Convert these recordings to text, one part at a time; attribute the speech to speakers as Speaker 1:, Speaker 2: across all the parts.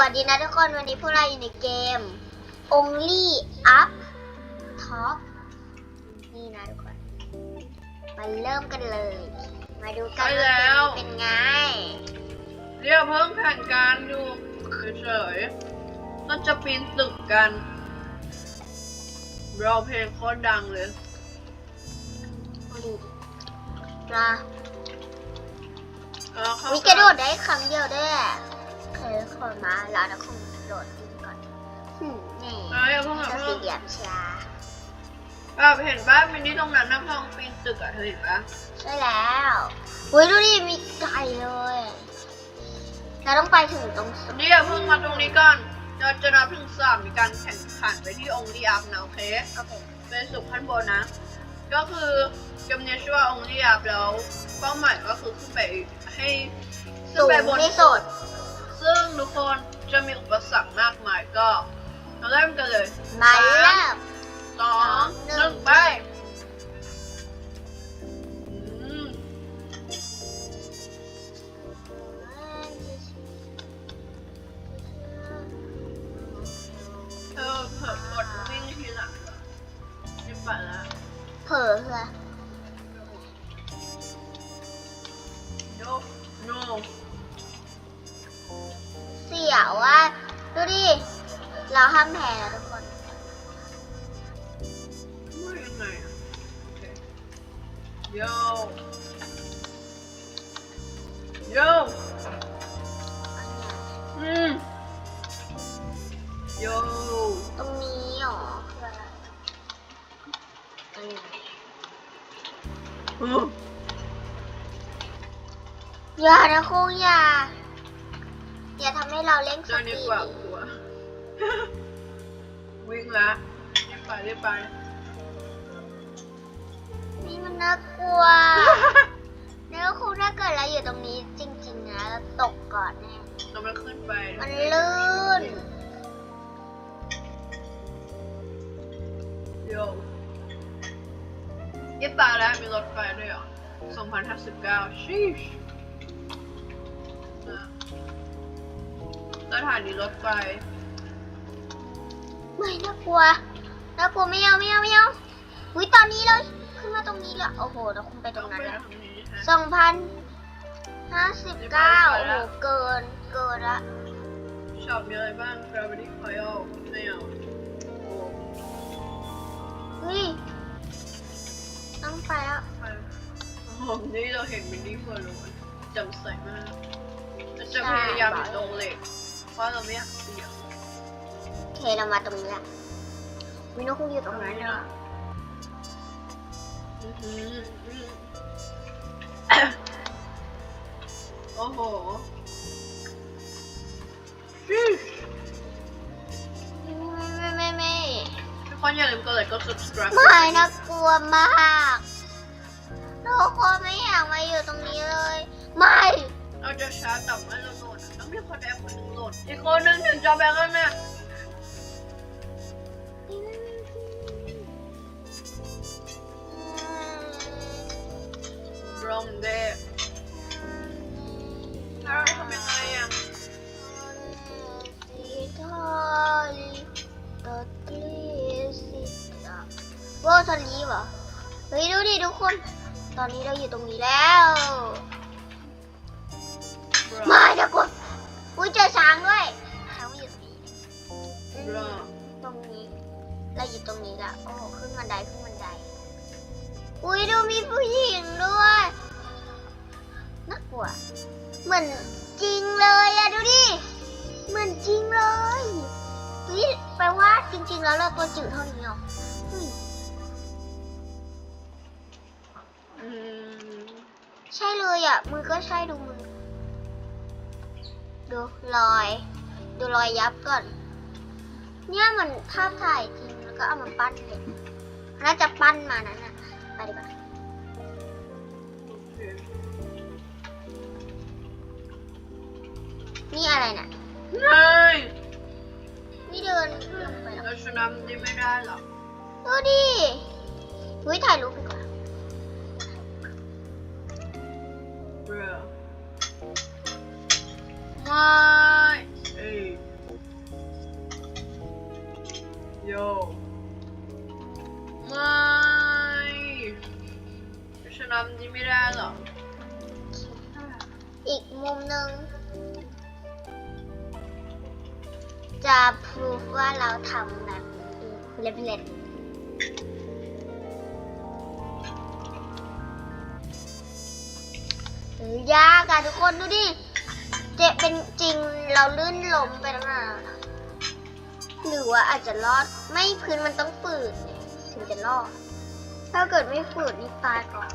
Speaker 1: วัสดีนะทุกคนวันนี้พวกเราอยู่ในเกม Only Up Top นี่นะทุกคนมาเริ่มกันเลย มาดูกัน
Speaker 2: ไป
Speaker 1: ว่า
Speaker 2: แล้
Speaker 1: เกม
Speaker 2: ว
Speaker 1: นี้เป็นไง
Speaker 2: เรียกเพิ่มแข่งการอยู่เฉยๆก็จะปีนตึกกันเราเพลงโคตรดังเลย
Speaker 1: มาดูดิมา
Speaker 2: เออเข้า
Speaker 1: วิกระโดดได้ครั้งเดียวด้วยเคยขอมาแล้วนะคงโดดขึ้นก่อนหืมนี่
Speaker 2: เอ้ยอย่าเพิ่งอย่า
Speaker 1: จะ
Speaker 2: เพิ่
Speaker 1: สี่
Speaker 2: ง
Speaker 1: เหลี่ยมชา
Speaker 2: แบบเห็นบ้านมินนี่ตรงนั้นน้ำทองปีนตึกอะเธอเห็นปะ
Speaker 1: ใช่แล้วอุ้ยดูดิมีไก่เลยเราต้องไปถึงตรงสุด
Speaker 2: นี่อย่าเพิ่งมาตรงนี้ก่อนเราจะนับถึงสามมีการแข่งขันไปที่องค์ลีอัพนะโอเค
Speaker 1: โอเค
Speaker 2: เป็นสุขขั้นบนนะ ก็คือเกมนี้ชื่อว่าองค์ลีอัพแล้วเป้าหมายก็คือขึ้นไปให้ขึ้น
Speaker 1: สูง
Speaker 2: ไปบน
Speaker 1: ที่สุด
Speaker 2: ซึ่งทุกคนจะมีอุปสรรคมากมายก็มาเริ่มกันเลย
Speaker 1: มาเริ่ม
Speaker 2: สองหนึ่งไปอืมเธอเผิดกดวิ่งทีหลังไม่ไปแล้ว
Speaker 1: เผลอเลย
Speaker 2: โยโน
Speaker 1: เสียวว่าดูดิ เราห้ามแพ้แล้วทุกคน
Speaker 2: ไม่ยังไงอะโอเคโยโย
Speaker 1: อันเนี้ย
Speaker 2: อืมโย
Speaker 1: ตรงนี้หรอคืออะไรอันนี้
Speaker 2: อืม
Speaker 1: อย่านะคงอย่า อย่าทำให้เราเล่นส
Speaker 2: เดิน
Speaker 1: ปี
Speaker 2: ดี
Speaker 1: ด
Speaker 2: กว่าหัว วิ่งละรีบไปรีบไป
Speaker 1: นี่มันน่ากลัว แล้วคงถ้าเกิดเราอยู่ตรงนี้จริงๆนะเราตกก่อนแน่
Speaker 2: เราไม่ขึ้นไป
Speaker 1: มันลื่น
Speaker 2: โยยี่ตายแล้วมีรถไฟด้วยเหรอ2059ชีช สถานีรถไฟ
Speaker 1: ไม่น่ากลัวน่ากลัวไม่เอาไม่เอาไม่เอาอุ้ยตอนนี้เลยขึ้นมาตรงนี้เลยโอ้โหเราคงไปต
Speaker 2: ต้
Speaker 1: ร
Speaker 2: อง
Speaker 1: งนั้น
Speaker 2: ไป
Speaker 1: แล้ว
Speaker 2: ทางนี้ฮะ
Speaker 1: สองพันห้าสิบเก้าโอ้โหเกินเกินละ
Speaker 2: ช็อปมีอะไรบ้าง Gravity Coil ไม่เอาโอ้
Speaker 1: เฮ้ยต้องไปแล้ว
Speaker 2: ไปโอ้โหนี่เราเห็นมินนี่เฟอร์โลนจำใส่มากเราจะพยายามอยู่ตรงเหล็ก เพราะเราไม่อยากเสี่ยง
Speaker 1: โอเคเรามาตรงนี้ละวินโนคงอยู่ตรงนั้นเนาะ
Speaker 2: อื้อหืออื้อโอ้โหชิช
Speaker 1: ไม่ไม่ไม่ไม่
Speaker 2: ทุกคนอย่าลืมกดไลค์กด subscribe
Speaker 1: ไม่น่ากลัวมากทุกคนไม่อยากมาอยู่ตรงนี้เลย ไม่
Speaker 2: เราจะช้าแต่ว่าเราโหลดอะต้อง มีคนแอบคนหนึ่งโหลดอีกคนหนึงถึงจะแบงกันน่ะรองเดย์แล้วเราทำยังไงอะ
Speaker 1: โว้ทะลีเหรอเฮ้ยดูดิทุกคน ตอนนี้เราอยู่ตรงนี้แล้วไม่นะกลัว อุ้ยเจอช้างด้วยช้างมาอยู่ตรงนี้
Speaker 2: บรอ
Speaker 1: ตรงนี้ เราอยู่ตรงนี้ละโอ้โหขึ้นบันไดขึ้นบันได อุ้ยดูมีผู้หญิงด้วยน่ากลัว เหมือนจริงเลยอะดูดิ เหมือนจริงเลยเฮ้ยแปลว่าจริง ๆ แล้วเราตัวจิ๋วเท่านี้เหรอเฮ้ย
Speaker 2: อืม
Speaker 1: ใช่เลยอะมือก็ใช่ดูมือ ดูรอย ดูรอยยับก่อน เนี่ยเหมือนภาพถ่ายจริงแล้วก็เอามาปั้นเลยน่าจะปั้นมานั้นน่ะไปดีกว่า
Speaker 2: โอเค
Speaker 1: นี่อะไรน่ะ
Speaker 2: ไม่
Speaker 1: นี่เดินลงไปแล้ว
Speaker 2: เราชนะมันได้ไม่ได้หรอก
Speaker 1: ดูดิอุ้ยถ่ายรูปดีกว่า
Speaker 2: บ ทำนี้ไม่ได้หรอก
Speaker 1: อีกมุมหนึ่งจะพิสูดว่าเราทำแบบเล็บๆยากอะทุกคนดูดิจะเป็นจริงเราลื่นล้มไปแล้วนะหรือว่าอาจจะรอดไม่พื้นมันต้องฝืดถึงจะรอด ถ้าเกิดไม่ฝืดนี่ตายก่อน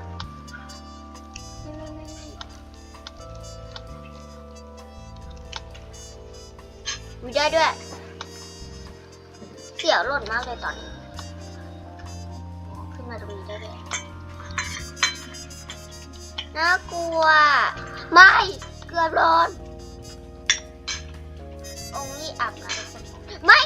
Speaker 1: วิได้ด้วย เสียวหล่นมากเลยตอนนี้ ขึ้นมาตรงนี้ได้เลยน่ากลัว ไม่ เกือร้อน องค์นี้อับนะทุกคนไม่